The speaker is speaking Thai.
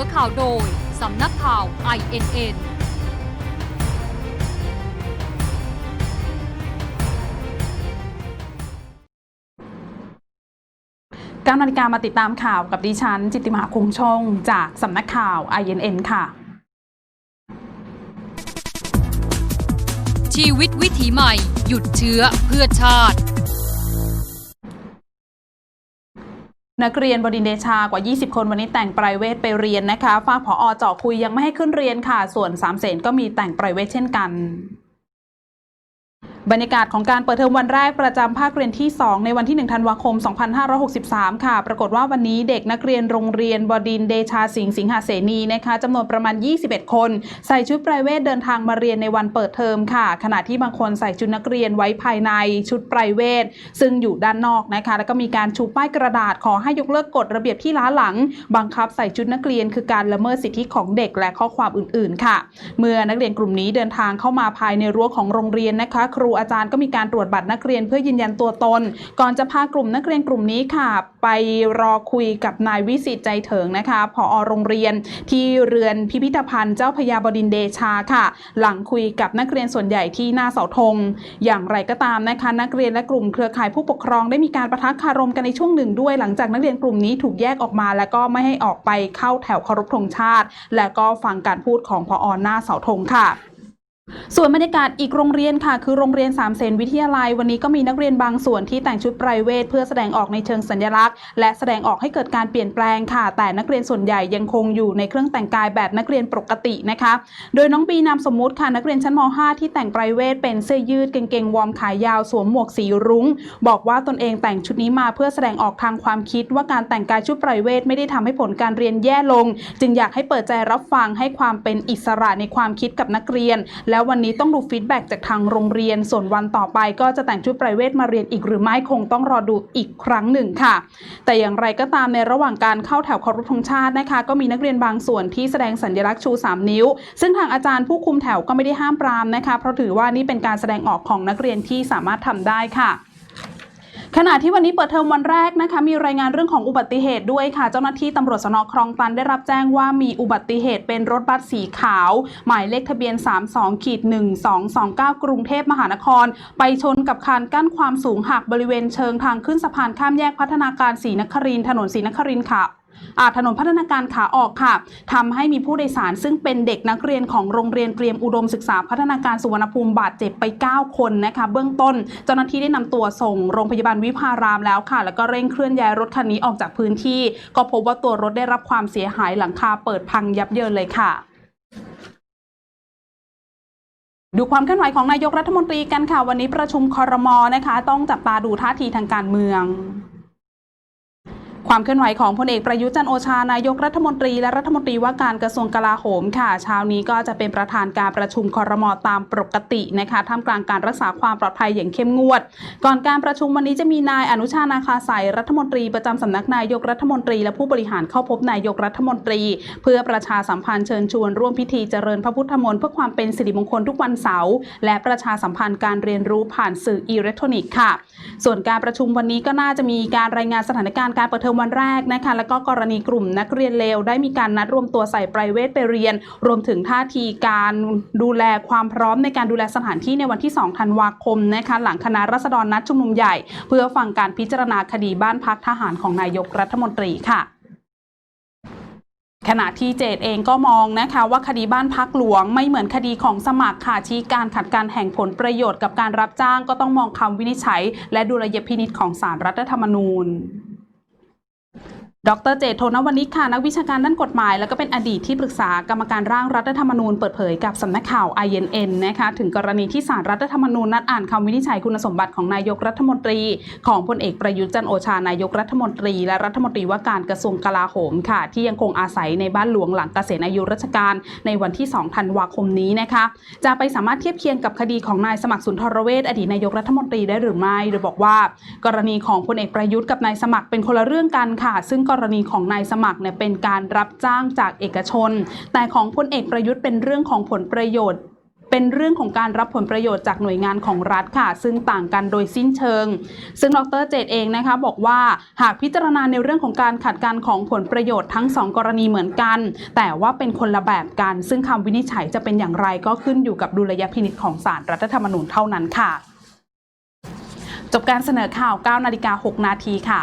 อข่าวโดย สำนักข่าว INN การนาฬิกามาติดตามข่าวกับดิฉัน จิตติมาคงชงจากสำนักข่าว INN ค่ะ ชีวิตวิถีใหม่ หยุดเชื้อเพื่อชาติ นักเรียนบดินเดชากว่า 20 คนวันนี้แต่งไพรเวทไปเรียนนะคะฝ้ากผอเจาะคุยยังไม่ให้ขึ้นเรียนค่ะ ส่วนสามเสนก็มีแต่งไพรเวทเช่นกัน บรรยากาศของการเปิดเทอมวันแรกประจำภาคเรียนที่ 2 ในวันที่ 1 ธันวาคม 2563 ค่ะ ปรากฏว่าวันนี้เด็กนักเรียนโรงเรียนบดินเดชาสิงห์สิงหาเสนีนะคะจำนวนประมาณ 21 คน ใส่ชุดไพรเวทเดินทางมาเรียนในวันเปิดเทอมค่ะ ขณะที่บางคนใส่ชุดนักเรียนไว้ภายในชุดไพรเวทซึ่งอยู่ด้านนอกนะคะ แล้วก็มีการชูป้ายกระดาษขอให้ยกเลิกกฎระเบียบที่ล้าหลัง บังคับใส่ชุดนักเรียนคือการละเมิดสิทธิของเด็กและข้อความอื่น ๆ ค่ะ เมื่อนักเรียนกลุ่มนี้เดินทางเข้ามาภายในรั้วของโรงเรียนนะคะ ครูอาจารย์ก็มีการตรวจบัตรนักเรียนเพื่อยืนยันตัวตน ก่อนจะพากลุ่มนักเรียนกลุ่มนี้ค่ะ ไปรอคุยกับนายวิสิตใจเถิงนะคะผอโรงเรียนที่เรือนพิพิธภัณฑ์เจ้าพยาบดินเดชาค่ะ หลังคุยกับนักเรียนส่วนใหญ่ที่หน้าเสาธง อย่างไรก็ตามนะคะนักเรียนและกลุ่มเครือข่ายผู้ปกครองได้มีการประทักคารมกันในช่วงหนึ่งด้วย หลังจากนักเรียนกลุ่มนี้ถูกแยกออกมา แล้วก็ไม่ให้ออกไปเข้าแถวเคารพธงชาติ และก็ฟังการพูดของพอหน้าเสาธงค่ะ ส่วนบรรยากาศอีกโรงเรียนค่ะ คือโรงเรียนสามเสนวิทยาลัย วันนี้ก็มีนักเรียนบางส่วนที่แต่งชุดไพรเวทเพื่อแสดงออกในเชิงสัญลักษณ์ และแสดงออกให้เกิดการเปลี่ยนแปลงค่ะ แต่นักเรียนส่วนใหญ่ยังคงอยู่ในเครื่องแต่งกายแบบนักเรียนปกตินะคะ โดยน้องบีนามสมมุติค่ะนักเรียนชั้นม .5 ที่แต่งไพรเวทเป็นเสื้อยืดกางเกงวอร์มขายาวสวมหมวกสีรุ้ง บอกว่าตนเองแต่งชุดนี้มาเพื่อแสดงออกทางความคิดว่าการแต่งกายชุดไพรเวทไม่ได้ทำให้ผลการเรียนแย่ลง จึงอยากให้เปิดใจรับฟังให้ความเป็นอิสระในความคิดกับนักเรียนแล้ววันนี้ต้องดูฟีดแบ็กจากทางโรงเรียน ส่วนวันต่อไปก็จะแต่งชุดไพรเวทมาเรียนอีกหรือไม่คงต้องรอดูอีกครั้งหนึ่งค่ะ แต่อย่างไรก็ตามในระหว่างการเข้าแถวเคารพธงชาตินะคะ ก็มีนักเรียนบางส่วนที่แสดงสัญลักษณ์ชู 3 นิ้ว ซึ่งทางอาจารย์ผู้คุมแถวก็ไม่ได้ห้ามปรามนะคะ เพราะถือว่านี่เป็นการแสดงออกของนักเรียนที่สามารถทำได้ค่ะ ขณะที่วันนี้เปิดเทอมวันแรกนะคะ มีรายงานเรื่องของอุบัติเหตุด้วยค่ะ เจ้าหน้าที่ตำรวจสนคลองตันได้รับแจ้งว่ามีอุบัติเหตุเป็นรถบัสสีขาว หมายเลขทะเบียน 32ขีด1229 กรุงเทพมหานคร ไปชนกับคานกั้นความสูงหักบริเวณเชิงทางขึ้นสะพานข้ามแยกพัฒนาการศรีนครินถนนศรีนครินค่ะอาถนนพัฒนาการขาออกค่ะทำให้มีผู้โดยสารซึ่งเป็นเด็กนักเรียนของโรงเรียนเตรียมอุดมศึกษาพัฒนาการสุวรรณภูมิบาดเจ็บไป 9 คนนะคะ เบื้องต้น เจ้าหน้าที่ได้นำตัวส่งโรงพยาบาลวิภารามแล้วค่ะ แล้วก็เร่งเคลื่อนย้ายรถคันนี้ออกจากพื้นที่ ก็พบว่าตัวรถได้รับความเสียหายหลังคาเปิดพังยับเยินเลยค่ะดูความเคลื่อนไหวของนายกรัฐมนตรีกันค่ะ วันนี้ประชุมคอรมอนะคะ ต้องจับตาดูท่าทีทางการเมือง ความเคลื่อนไหวของพลเอกประยุจันทร์โอชานายกรัฐมนตรีและรัฐมนตรีว่าการกระทรวงกลาโหมค่ะเช้านี้ก็จะเป็นประธานการประชุมคอรมอตามปกตินะคะท่ามกลางการรักษาความปลอดภัยอย่างเข้มงวด ก่อนการประชุมวันนี้จะมีนายอนุชานาคาสายรัฐมนตรีประจำสำนักนายกรัฐมนตรี และผู้บริหารเข้าพบนายกรัฐมนตรี เพื่อประชาสัมพันธ์เชิญชวนร่วมพิธีเจริญพระพุทธมนต์เพื่อความเป็นสิริมงคลทุกวันเสาร์และประชาสัมพันธ์การเรียนรู้ผ่านสื่ออิเล็กทรอนิกส์ค่ะ ส่วนการประชุมวันนี้ก็น่าจะมีการรายงานสถานการณ์การเปิดเทอมวันแรกนะคะ แล้วก็กรณีกลุ่มนักเรียนเลวได้มีการนัดรวมตัวใส่ไพรเวทไปเรียน รวมถึงท่าทีการดูแลความพร้อมในการดูแลสถานที่ในวันที่ 2 ธันวาคมนะคะ หลังคณะรัษฎรนัดชุมนุมใหญ่ เพื่อฟังการพิจารณาคดีบ้านพักทหารของนายกรัฐมนตรีค่ะขณะที่เจตเองก็มองนะคะว่าคดีบ้านพักหลวงไม่เหมือนคดีของสมัครค่ะชี้การขัดการแห่งผลประโยชน์กับการรับจ้างก็ต้องมองคำวินิจฉัย และดุลยพินิษของสารรัฐธรรมนูญ ดรเจตโทนวนิชค่ะนักวิชาการด้านกฎหมาย แล้วก็เป็นอดีตที่ปรึกษากรรมการร่างรัฐธรรมนูญเปิดเผยกับสำนักข่าว INN นะคะถึงกรณีที่สารรัฐธรรมนูญนัดอ่านคำวินิจฉัยคุณสมบัติของนายกรัฐมนตรี ของพลเอกประยุทธ์จันโอชานายกรัฐมนตรี และรัฐมนตรีว่าการกระทรวงกลาโหมค่ะ ที่ยังคงอาศัยในบ้านหลวงหลังเกษียณอายุราชการในวันที่ 2 ธันวาคมนี้นะคะจะไปสามารถเทียบเคียงกับคดีของนายสมัครสุนทรเวชอดีตนายกรัฐมนตรีได้หรือไม่โดยบอกว่า กรณีของพลเอกประยุทธ์กับนายสมัครเป็นคนละเรื่องกันค่ะ ซึ่งกรณีของนายสมัครเนี่ยเป็นการรับจ้างจากเอกชน แต่ของพลเอกประยุทธ์เป็นเรื่องของผลประโยชน์เป็นเรื่องของการรับผลประโยชน์จากหน่วยงานของรัฐค่ะ ซึ่งต่างกันโดยสิ้นเชิง ซึ่งดรเจตเองนะคะบอกว่าหากพิจารณาในเรื่องของการขัดกันของผลประโยชน์ทั้งสองกรณีเหมือนกัน แต่ว่าเป็นคนละแบบกัน ซึ่งคำวินิจฉัยจะเป็นอย่างไรก็ขึ้นอยู่กับดุลยพินิจของศาลรัฐธรรมนูญเท่านั้นค่ะ จบการเสนอข่าว 9 นาฬิกา 6 นาทีค่ะ